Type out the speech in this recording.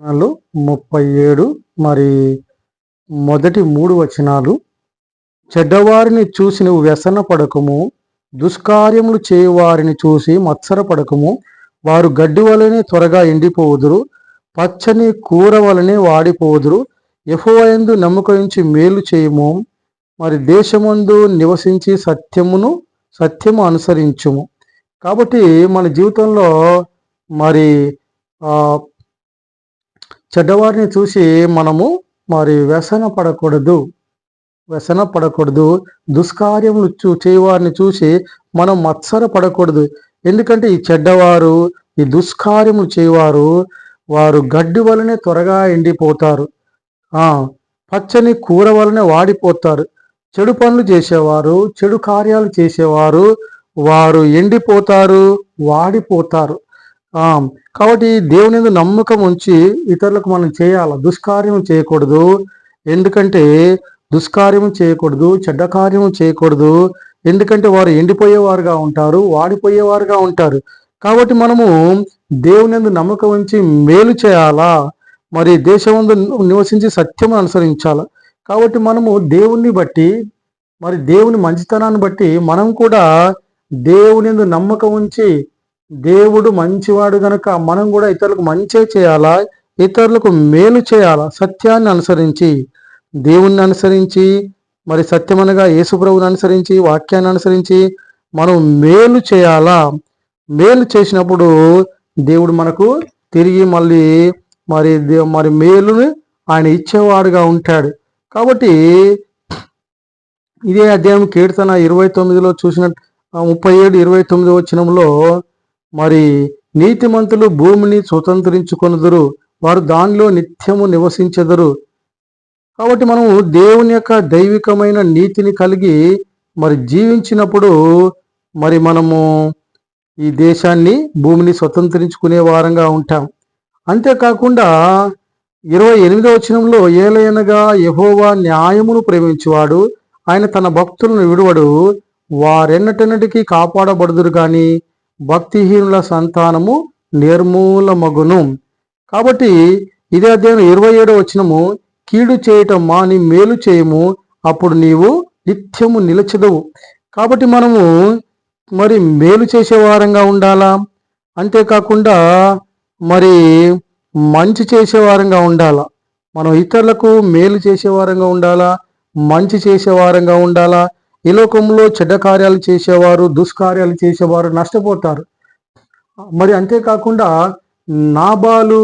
వచనాలు ముప్పై ఏడు మరి మొదటి మూడు వచనాలు. చెడ్డవారిని చూసి నువ్వు వ్యసన పడకము దుష్కార్యములు చేయవారిని చూసి మత్సర పడకము. వారు గడ్డి వలనే త్వరగా ఎండిపోవుదురు పచ్చని కూర వలనే వాడిపోవుదురు. ఎఫోయందు నమ్మకరించి మేలు చేయము మరి దేశమందు నివసించి సత్యమును సత్యము అనుసరించుము. కాబట్టి మన జీవితంలో మరి చెడ్డవారిని చూసి మనము మరి వ్యసన పడకూడదు. వ్యసన పడకూడదు. దుష్కార్యములు చూ చేయవారిని చూసి మనం మత్సర పడకూడదు. ఎందుకంటే ఈ చెడ్డవారు ఈ దుష్కార్యములు చేయవారు వారు గడ్డి వలనే త్వరగా ఎండిపోతారు. పచ్చని కూర వలనే వాడిపోతారు. చెడు పనులు చేసేవారు చెడు కార్యాలు చేసేవారు వారు ఎండిపోతారు వాడిపోతారు. కాబట్టి దేవుని మీద నమ్మకం ఉంచి ఇతరులకు మనం చేయాలి. దుష్కార్యం చేయకూడదు. ఎందుకంటే దుష్కార్యం చేయకూడదు చెడ్డ కార్యం చేయకూడదు. ఎందుకంటే వారు ఎండిపోయేవారుగా ఉంటారు వాడిపోయేవారుగా ఉంటారు. కాబట్టి మనము దేవుని నమ్మకం ఉంచి మేలు చేయాలా. మరి దేశమందు నివసించి సత్యం అనుసరించాలా. కాబట్టి మనము దేవుణ్ణి బట్టి మరి దేవుని మంచితనాన్ని బట్టి మనం కూడా దేవుని నమ్మకం ఉంచి దేవుడు మంచివాడు గనక మనం కూడా ఇతరులకు మంచే చేయాలా? ఇతరులకు మేలు చేయాలా? సత్యాన్ని అనుసరించి దేవుణ్ణి అనుసరించి మరి సత్యమనగా యేసుప్రభుని అనుసరించి వాక్యాన్ని అనుసరించి మనం మేలు చేయాలా? మేలు చేసినప్పుడు దేవుడు మనకు తిరిగి మళ్ళీ మరి దే- మరి మేలుని ఆయన ఇచ్చేవాడుగా ఉంటాడు. కాబట్టి ఇదే అధ్యాయం కీర్తన ఇరవై తొమ్మిదిలో చూసిన ముప్పై ఏడు ఇరవై తొమ్మిది వచ్చినంలో మరి నీతిమంతులు భూమిని స్వతంత్రించుకొనుదురు వారు దానిలో నిత్యము నివసించెదరు. కాబట్టి మనము దేవుని యొక్క దైవికమైన నీతిని కలిగి మరి జీవించినప్పుడు మరి మనము ఈ దేశాన్ని భూమిని స్వతంత్రించుకునే వారంగా ఉంటాం. అంతేకాకుండా ఇరవై ఎనిమిదో వచనంలో ఏలయనగా యహోవా న్యాయమును ప్రేమించేవాడు ఆయన తన భక్తులను విడువడు వారెన్నటెన్నటికీ కాపాడబడుదురు కానీ భక్తిహీనుల సంతానము నిర్మూలమగును. కాబట్టి ఇదే అధ్యాయం ఇరవై ఏడో వచనము కీడు చేయటం మాని మేలు చేయము అప్పుడు నీవు నిత్యము నిలచదవు. కాబట్టి మనము మరి మేలు చేసే వారంగా ఉండాలా? అంతేకాకుండా మరి మంచి చేసేవారంగా ఉండాలా? మనం ఇతరులకు మేలు చేసేవారంగా ఉండాలా? మంచి చేసేవారంగా ఉండాలా? ఈ లోకంలో చెడ్డ కార్యాలు చేసేవారు దుష్కార్యాలు చేసేవారు నష్టపోతారు. మరి అంతేకాకుండా నాబాలు